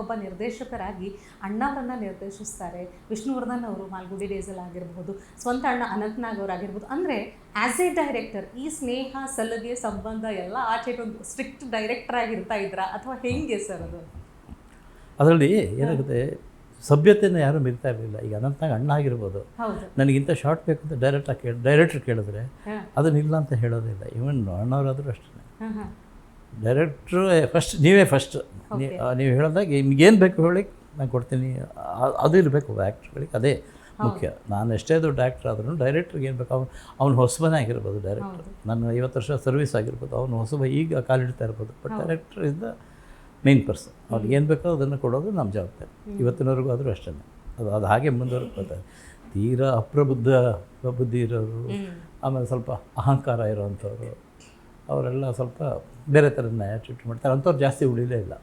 ಒಬ್ಬ ನಿರ್ದೇಶಕರಾಗಿ ಅಣ್ಣವರನ್ನ ನಿರ್ದೇಶಿಸ್ತಾರೆ. ವಿಷ್ಣುವರ್ಧನ್ ಅವರು ಮಾಲ್ಗುಡಿ ಡೇಸಲ್ಲಿ ಆಗಿರ್ಬೋದು ಸ್ವಂತ ಅಣ್ಣ ಅನಂತ್ನಾಗ್ ಅವರು ಆಗಿರ್ಬೋದು. ಅಂದರೆ ಆ್ಯಸ್ ಎ ಡೈರೆಕ್ಟರ್ ಈ ಸ್ನೇಹ ಸಲಗೆ ಸಂಬಂಧ ಎಲ್ಲ ಆಚೆ ಒಂದು ಸ್ಟ್ರಿಕ್ಟ್ ಡೈರೆಕ್ಟರ್ ಆಗಿರ್ತಾ ಇದ್ರಾ? ಅಥವಾ ಹೆಂಗೆ ಸರ್ ಅದು? ಅದರಲ್ಲಿ ಏನಾಗುತ್ತೆ ಸಭ್ಯತೆಯನ್ನು ಯಾರೂ ಮಿರ್ತಾ ಇರಲಿಲ್ಲ. ಈಗ ಅನಂತನಾಗ ಅಣ್ಣ ಆಗಿರ್ಬೋದು. ನನಗಿಂತ ಶಾರ್ಟ್ ಬೇಕು ಅಂತ ಡೈರೆಕ್ಟಾಗಿ ಕೇಳಿ ಡೈರೆಕ್ಟ್ರ್ ಕೇಳಿದ್ರೆ ಅದನ್ನಿಲ್ಲ ಅಂತ ಹೇಳೋದಿಲ್ಲ ಇವನ್ ಅಣ್ಣವರಾದರೂ ಅಷ್ಟೇ. ಡೈರೆಕ್ಟ್ರು ಫಸ್ಟ್ ನೀವೇ ಫಸ್ಟ್ ನೀವು ಹೇಳಿದಾಗ ನಿಮ್ಗೇನು ಬೇಕು ಹೇಳಿ ನಾನು ಕೊಡ್ತೀನಿ. ಅದು ಇರಬೇಕು ಆ್ಯಕ್ಟ್ರ್ಗಳಿಗೆ ಅದೇ ಮುಖ್ಯ. ನಾನು ಎಷ್ಟೇ ದೊಡ್ಡ ಆ್ಯಕ್ಟ್ರ್ ಆದ್ರೂ ಡೈರೆಕ್ಟ್ರಿಗೆ ಏನು ಬೇಕು ಅವ್ನು ಅವ್ನು ಹೊಸಬನೇ ಆಗಿರ್ಬೋದು ಡೈರೆಕ್ಟ್ರ್ ನಾನು ಐವತ್ತು ವರ್ಷ ಸರ್ವಿಸ್ ಆಗಿರ್ಬೋದು ಅವನು ಹೊಸಬ ಈಗ ಕಾಲಿಡ್ತಾ ಇರ್ಬೋದು. But director is the main person ಅವ್ನಿಗೆ ಏನು ಬೇಕೋ ಅದನ್ನು ಕೊಡೋದು ನಮ್ಮ ಜವಾಬ್ದಾರಿ. ಇವತ್ತಿನವರೆಗೂ ಆದರೂ ಅಷ್ಟೇ ಅದು ಅದು ಹಾಗೆ ಮುಂದುವರ್ಕೋತಾರೆ ತೀರಾ ಅಪ್ರಬುದ್ಧ ಬುದ್ಧಿ ಇರೋರು ಆಮೇಲೆ ಸ್ವಲ್ಪ ಅಹಂಕಾರ ಇರೋವಂಥವ್ರು ಅವರೆಲ್ಲ ಸ್ವಲ್ಪ ಬೇರೆ ಥರನ ಟ್ರೀಟ್ ಮಾಡ್ತಾರೆ. ಅಂಥವ್ರು ಜಾಸ್ತಿ ಉಳಿಲೇ ಇಲ್ಲ.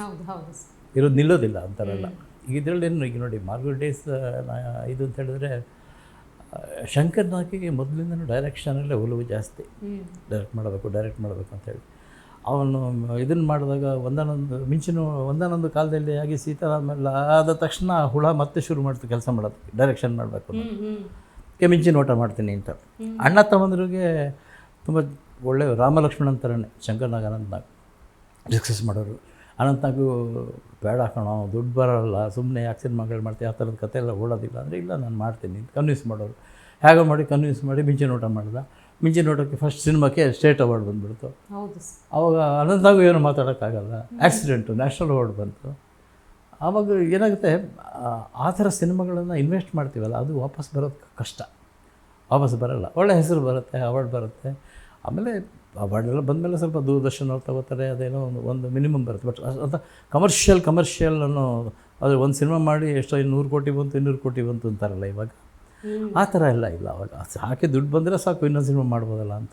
ಹೌದು ಹೌದು ಇರೋದು ನಿಲ್ಲೋದಿಲ್ಲ ಅಂತಾರಲ್ಲ ಈಗ ಇದರಲ್ಲಿ ಏನು ಈಗ ನೋಡಿ ಮಾರ್ಗಲ್ ಡೇಸ್ ಇದು ಅಂತ ಹೇಳಿದ್ರೆ ಶಂಕರ್ ನಾಕಿಗೆ ಮೊದಲಿಂದನೂ ಡೈರೆಕ್ಷನಲ್ಲೇ ಒಲವು ಜಾಸ್ತಿ. ಡೈರೆಕ್ಟ್ ಮಾಡಬೇಕು ಡೈರೆಕ್ಟ್ ಮಾಡಬೇಕು ಅಂತೇಳಿ ಅವನು ಇದನ್ನು ಮಾಡಿದಾಗ ಒಂದಾನೊಂದು ಮಿಂಚಿನ ಒಂದಾನೊಂದು ಕಾಲದಲ್ಲಿ ಆಗಿ ಸೀತಾರಾಮೆಲ್ಲ ಆದ ತಕ್ಷಣ ಹುಳ ಮತ್ತೆ ಶುರು ಮಾಡ್ತು ಕೆಲಸ ಮಾಡೋದಕ್ಕೆ ಡೈರೆಕ್ಷನ್ ಮಾಡಬೇಕು ಕೆ ಮಿಂಚಿನ ಓಟ ಮಾಡ್ತೀನಿ ಅಂತ. ಅಣ್ಣ ತಮ್ಮಂದ್ರಿಗೆ ತುಂಬ ಒಳ್ಳೆ ರಾಮಲಕ್ಷ್ಮಣನ್ ಥರನೇ ಶಂಕರ್ನಾಗ್ ಅನಂತನಾಗ್ ಡಿಸ್ಕಸ್ ಮಾಡೋರು. ಅನಂತನಾಗು ಬೇಡ ಕಣೋ ದುಡ್ಡು ಬರೋಲ್ಲ ಸುಮ್ಮನೆ ಯಾಕೆ ಸಿನಿಮಾಗಳು ಮಾಡ್ತೀವಿ ಆ ಥರದ ಕತೆ ಎಲ್ಲ ಓಡೋದಿಲ್ಲ ಅಂದರೆ ಇಲ್ಲ ನಾನು ಮಾಡ್ತೀನಿ ಕನ್ವಿನ್ಸ್ ಮಾಡೋರು. ಹೇಗೋ ಮಾಡಿ ಕನ್ವಿನ್ಸ್ ಮಾಡಿ ಮಿಂಚಿನ ಊಟ ಮಾಡಿದ. ಮಿಂಚಿನ ಊಟಕ್ಕೆ ಫಸ್ಟ್ ಸಿನಿಮಾಕ್ಕೆ ಸ್ಟೇಟ್ ಅವಾರ್ಡ್ ಬಂದ್ಬಿಡ್ತು. ಅವಾಗ ಅನಂತಾಗೂ ಏನು ಮಾತಾಡೋಕ್ಕಾಗಲ್ಲ. ಆ್ಯಕ್ಸಿಡೆಂಟು ನ್ಯಾಷನಲ್ ಅವಾರ್ಡ್ ಬಂತು. ಆವಾಗ ಏನಾಗುತ್ತೆ ಆ- ಆ ಥರ ಸಿನಿಮಾಗಳನ್ನು ಇನ್ವೆಸ್ಟ್ ಮಾಡ್ತೀವಲ್ಲ ಅದು ವಾಪಸ್ ಬರೋದು ಕಷ್ಟ. ವಾಪಸ್ ಬರೋಲ್ಲ. ಒಳ್ಳೆ ಹೆಸರು ಬರುತ್ತೆ ಅವಾರ್ಡ್ ಬರುತ್ತೆ. ಆಮೇಲೆ ಅವಾರ್ಡೆಲ್ಲ ಬಂದಮೇಲೆ ಸ್ವಲ್ಪ ದೂರದರ್ಶನ ಅವ್ರು ತಗೋತಾರೆ ಅದೇನೋ ಒಂದು ಒಂದು ಮಿನಿಮಮ್ ಬರುತ್ತೆ. ಬಟ್ ಅಂತ ಕಮರ್ಷಿಯಲ್ ಕಮರ್ಷಿಯಲ್ ಅನ್ನೋ ಅದು ಒಂದು ಸಿನಿಮಾ ಮಾಡಿ ಎಷ್ಟೋ ಇನ್ನೂರು ಕೋಟಿ ಬಂತು ಇನ್ನೂರು ಕೋಟಿ ಬಂತು ಅಂತಾರಲ್ಲ ಇವಾಗ. ಆ ಥರ ಎಲ್ಲ ಇಲ್ಲ ಅವಾಗ. ಸಾಕೆ ದುಡ್ಡು ಬಂದರೆ ಸಾಕು ಇನ್ನೊಂದು ಸಿನಿಮಾ ಮಾಡ್ಬೋದಲ್ಲ ಅಂತ.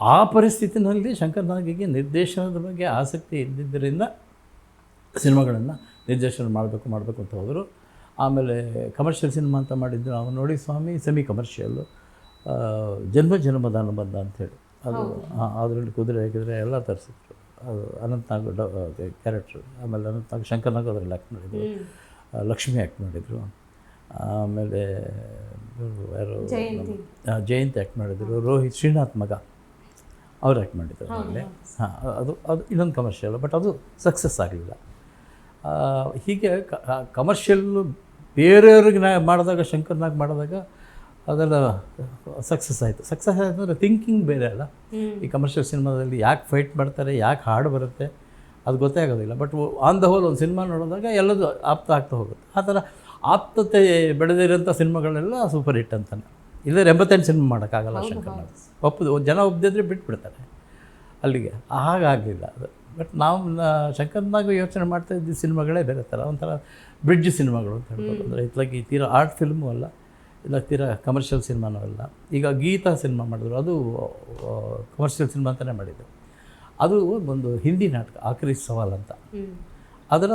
ಆ ಪರಿಸ್ಥಿತಿನಲ್ಲಿ ಶಂಕರ್ ನಾಗಿಗೆ ನಿರ್ದೇಶನದ ಬಗ್ಗೆ ಆಸಕ್ತಿ ಇದ್ದಿದ್ದರಿಂದ ಸಿನಿಮಾಗಳನ್ನು ನಿರ್ದೇಶನ ಮಾಡಬೇಕು ಮಾಡಬೇಕು ಅಂತ ಹೋದರು. ಆಮೇಲೆ ಕಮರ್ಷಿಯಲ್ ಸಿನಿಮಾ ಅಂತ ಮಾಡಿದ್ದು ನಾವು ನೋಡಿ ಸ್ವಾಮಿ ಸೆಮಿ ಕಮರ್ಷಿಯಲ್ಲು ಜನ್ಮ ಜನ್ಮದ ಅನುಬಂಧ ಅಂಥೇಳಿ. ಅದು ಅದರಲ್ಲಿ ಕುದುರೆ ಹಾಕಿದರೆ ಎಲ್ಲ ತರಿಸಿದ್ರು. ಅದು ಅನಂತನಾಗ್ ಕ್ಯಾರೆಕ್ಟ್ರು. ಆಮೇಲೆ ಅನಂತನಾಗ್ ಶಂಕರ್ನಾಗ್ ಅದರಲ್ಲಿ ಆ್ಯಕ್ಟ್ ಮಾಡಿದರು. ಲಕ್ಷ್ಮಿ ಆ್ಯಕ್ಟ್ ಮಾಡಿದರು. ಆಮೇಲೆ ಯಾರು ಜಯಂತಿ. ಆ್ಯಕ್ಟ್ ಮಾಡಿದರು. ರೋಹಿತ್ ಶ್ರೀನಾಥ್ ಮಗ. ಅವ್ರು ಆ್ಯಕ್ಟ್ ಮಾಡಿದ್ರು ಅದರಲ್ಲಿ. ಹಾಂ ಅದು ಅದು ಇನ್ನೊಂದು ಕಮರ್ಷಿಯಲ್ ಬಟ್ ಅದು ಸಕ್ಸಸ್ ಆಗಲಿಲ್ಲ. ಹೀಗೆ ಕಮರ್ಷಿಯಲ್ಲು ಬೇರೆಯವ್ರಿಗೆ ನಾ ಮಾಡಿದಾಗ ಶಂಕರ್ನಾಗ್ ಮಾಡಿದಾಗ ಅದೆಲ್ಲ ಸಕ್ಸಸ್ ಆಯಿತು. ಸಕ್ಸಸ್ ಆಯಿತು ಅಂದರೆ ಥಿಂಕಿಂಗ್ ಬೇರೆ ಅಲ್ಲ. ಈ ಕಮರ್ಷಿಯಲ್ ಸಿನಿಮಾದಲ್ಲಿ ಯಾಕೆ ಫೈಟ್ ಮಾಡ್ತಾರೆ ಯಾಕೆ ಹಾಡು ಬರುತ್ತೆ ಅದು ಗೊತ್ತೇ ಆಗೋದಿಲ್ಲ. ಬಟ್ ಆನ್ ದ ಹೋಲ್ ಒಂದು ಸಿನಿಮಾ ನೋಡಿದಾಗ ಎಲ್ಲದೂ ಆಪ್ತ ಆಗ್ತಾ ಹೋಗುತ್ತೆ. ಆ ಥರ ಆಪ್ತತೆ ಬೆಳೆದಿರೋಂಥ ಸಿನಿಮಾಗಳೆಲ್ಲ ಸೂಪರ್ ಹಿಟ್ ಅಂತಾನೆ. ಇಲ್ಲದ್ರೆ ಎಂಬತ್ತೆಂಟು ಸಿನಿಮಾ ಮಾಡೋಕ್ಕಾಗಲ್ಲ ಶಂಕರ್ ಒಪ್ಪದು ಜನ ಒಪ್ಪದಿದ್ರೆ ಬಿಟ್ಬಿಡ್ತಾರೆ ಅಲ್ಲಿಗೆ. ಹಾಗಾಗಲಿಲ್ಲ ಅದು. ಬಟ್ ನಾವು ಶಂಕರ್ನಾಗ ಶಂಕರ್ನಾಗ್ ಯೋಚನೆ ಮಾಡ್ತಾ ಇದ್ದ ಸಿನಿಮಾಗಳೇ ಬೇರೆ ಥರ. ಒಂಥರ ಬ್ರಿಡ್ಜ್ ಸಿನಿಮಾಗಳು ಅಂತ ಹೇಳ್ಬೋದು. ಅಂದರೆ ಇತ್ಲಾಗಿ ತೀರಾ ಆರ್ಟ್ ಫಿಲ್ಮು ಅಲ್ಲ. ಇಲ್ಲ ತೀರಾ ಕಮರ್ಷಿಯಲ್ ಸಿನಿಮಾನೂ ಅಲ್ಲ ಈಗ ಗೀತಾ ಸಿನಿಮಾ ಮಾಡಿದ್ರು. ಅದು ಕಮರ್ಷಿಯಲ್ ಸಿನಿಮಾ ಅಂತಲೇ ಮಾಡಿದ್ದು ಅದು ಒಂದು ಹಿಂದಿ ನಾಟಕ ಆಖರಿ ಸವಾಲ್ ಅಂತ. ಅದರ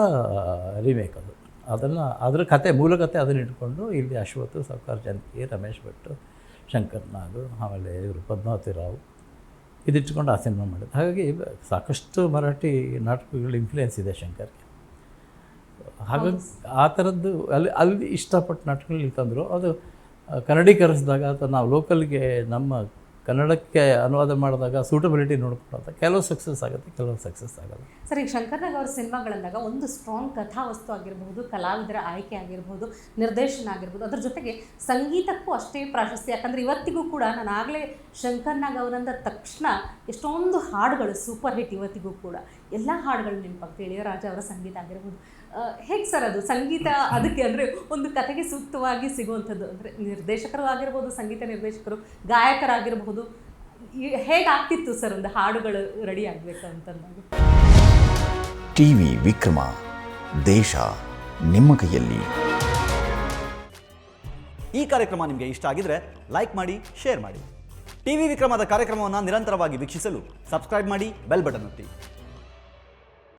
ರಿಮೇಕ್ ಅದು. ಅದನ್ನು ಅದರ ಕತೆ ಮೂಲ ಕತೆ ಅದನ್ನು ಇಟ್ಕೊಂಡು ಇಲ್ಲಿ ಅಶ್ವಥ್ ಸಾವ್ಕಾರ್ ಜಾನಕಿ ರಮೇಶ್ ಭಟ್ ಶಂಕರ್ ನಾಗ್ ಆಮೇಲೆ ಇವರು ಪದ್ಮಾವತಿ ರಾವ್ ಇದಿಟ್ಕೊಂಡು ಆ ಸಿನಿಮಾ ಮಾಡಿದ್ದು ಹಾಗಾಗಿ ಸಾಕಷ್ಟು ಮರಾಠಿ ನಾಟಕಗಳ ಇನ್ಫ್ಲುಯೆನ್ಸ್ ಇದೆ ಶಂಕರ್ಗೆ. ಹಾಗಾಗಿ ಆ ಥರದ್ದು ಅಲ್ಲಿ ಅಲ್ಲಿ ಇಷ್ಟಪಟ್ಟು ನಾಟಕಗಳು ತಂದರು. ಅದು ಕನ್ನಡೀಕರಿಸಿದಾಗ ಅಥವಾ ನಾವು ಲೋಕಲ್ಗೆ ನಮ್ಮ ಕನ್ನಡಕ್ಕೆ ಅನುವಾದ ಮಾಡಿದಾಗ ಸೂಟಬಿಲಿಟಿ ನೋಡ್ಕೊಳ್ಳೋದು ಕೆಲವು ಸಕ್ಸಸ್ ಆಗುತ್ತೆ, ಕೆಲವು ಸಕ್ಸಸ್ ಆಗಲ್ಲ. ಸರ್ ಈಗ ಶಂಕರ್ನಾಗ್ ಅವ್ರ ಸಿನಿಮಾಗಳಂದಾಗ ಒಂದು ಸ್ಟ್ರಾಂಗ್ ಕಥಾವಸ್ತು ಆಗಿರಬಹುದು, ಕಲಾವಿದರ ಆಯ್ಕೆ ಆಗಿರ್ಬೋದು ನಿರ್ದೇಶನ ಆಗಿರ್ಬೋದು ಅದ್ರ ಜೊತೆಗೆ ಸಂಗೀತಕ್ಕೂ ಅಷ್ಟೇ ಪ್ರಾಶಸ್ತ್ಯ. ಯಾಕಂದ್ರೆ ಇವತ್ತಿಗೂ ಕೂಡ ನಾನು ಆಗಲೇ ಶಂಕರ್ನಾಗ್ ಅವರಂದ ತಕ್ಷಣ ಎಷ್ಟೊಂದು ಹಾಡುಗಳು ಸೂಪರ್ ಹಿಟ್ ಇವತ್ತಿಗೂ ಕೂಡ. ಎಲ್ಲ ಹಾಡುಗಳು ನೆನಪಾಗ್ತೇಳಿ ರಾಜ ಅವರ ಸಂಗೀತ ಆಗಿರ್ಬೋದು ಹೇಗೆ ಸರ್ ಅದು? ಸಂಗೀತ ಅದಕ್ಕೆ ಅಂದರೆ ಒಂದು ಕಥೆಗೆ ಸೂಕ್ತವಾಗಿ ಸಿಗುವಂಥದ್ದು. ಅಂದರೆ ನಿರ್ದೇಶಕರು ಆಗಿರ್ಬೋದು ಸಂಗೀತ ನಿರ್ದೇಶಕರು ಗಾಯಕರಾಗಿರಬಹುದು ಹೇಗಾಗ್ತಿತ್ತು ಸರ್ ಒಂದು ಹಾಡುಗಳು ರೆಡಿ ಆಗಬೇಕು ಅಂತಂದಾಗ? ಟಿವಿ ವಿಕ್ರಮ ದೇಶ ನಿಮ್ಮ ಕೈಯಲ್ಲಿ. ಈ ಕಾರ್ಯಕ್ರಮ ನಿಮಗೆ ಇಷ್ಟ ಆಗಿದ್ರೆ ಲೈಕ್ ಮಾಡಿ ಶೇರ್ ಮಾಡಿ. ಟಿ ವಿ ವಿಕ್ರಮದ ಕಾರ್ಯಕ್ರಮವನ್ನು ನಿರಂತರವಾಗಿ ವೀಕ್ಷಿಸಲು ಸಬ್ಸ್ಕ್ರೈಬ್ ಮಾಡಿ ಬೆಲ್ ಬಟನ್ ಒತ್ತಿ.